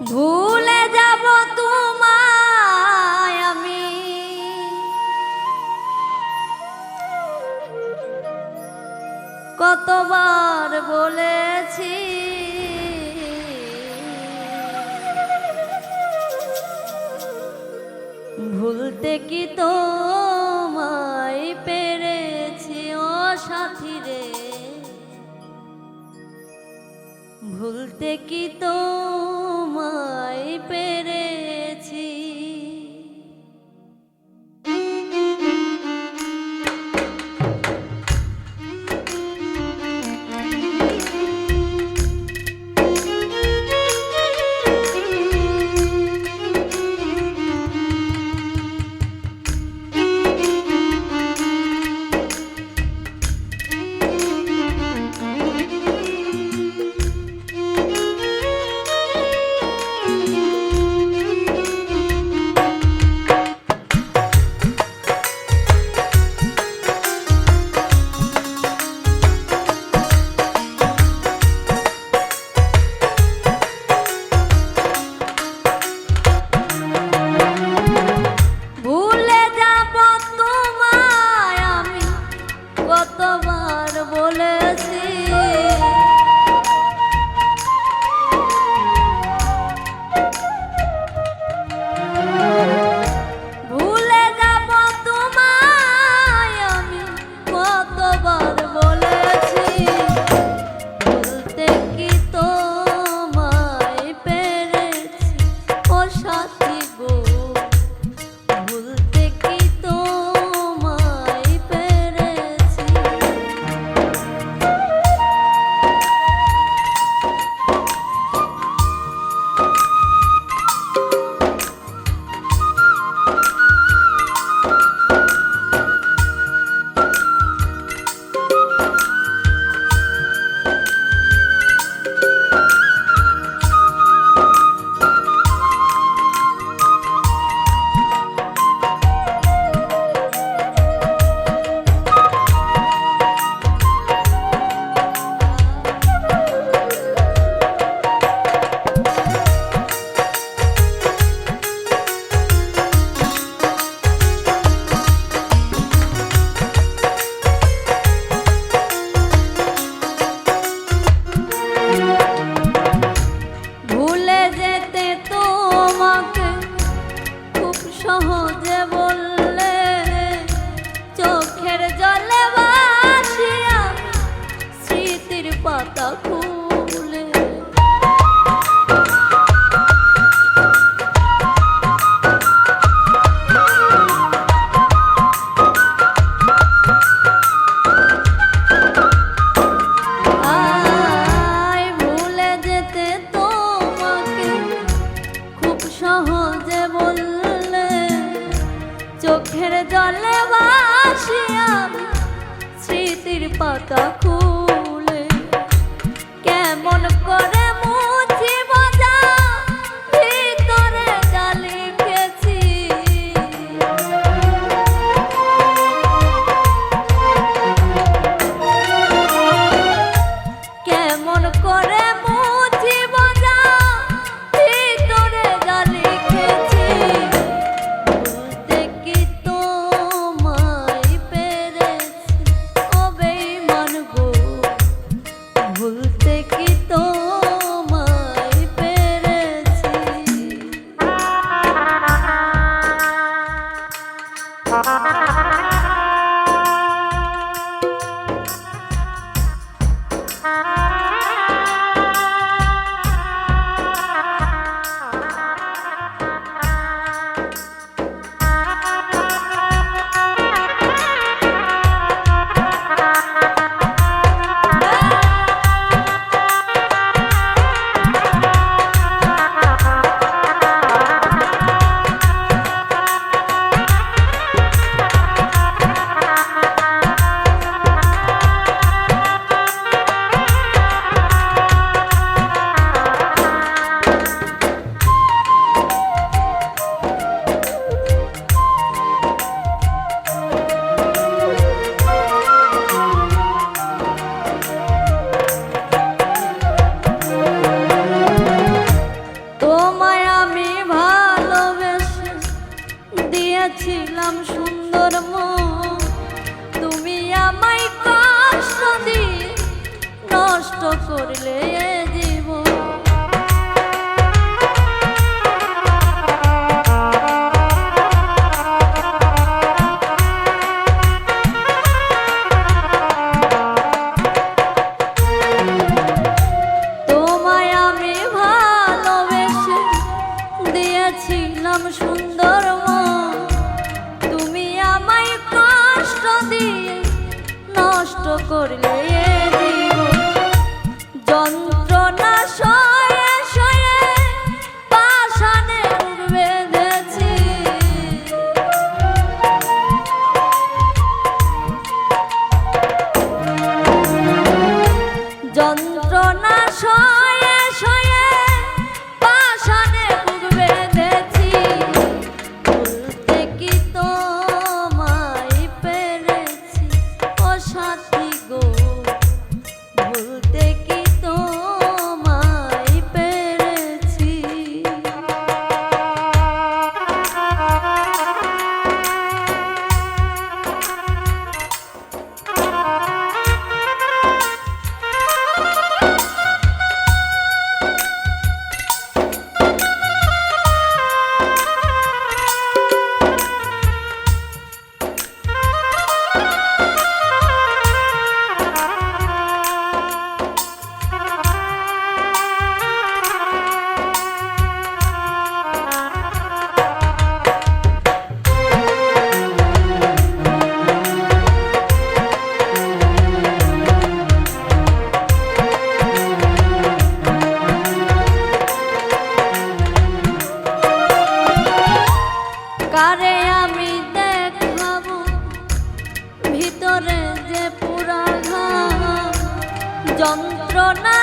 ভুলে যাব তোমায় আমি। কতবার বলেছি, ভুলতে কি তোমায় পেরেছি ও সাথী রে? ভুলতে কি তো 我的哭。wanna করলে তোমায় আমি ভালোবেসে দিয়েছিলাম সুন্দর তুমি আমায় কষ্ট দিয়ে নষ্ট করলে যন্ত্রণা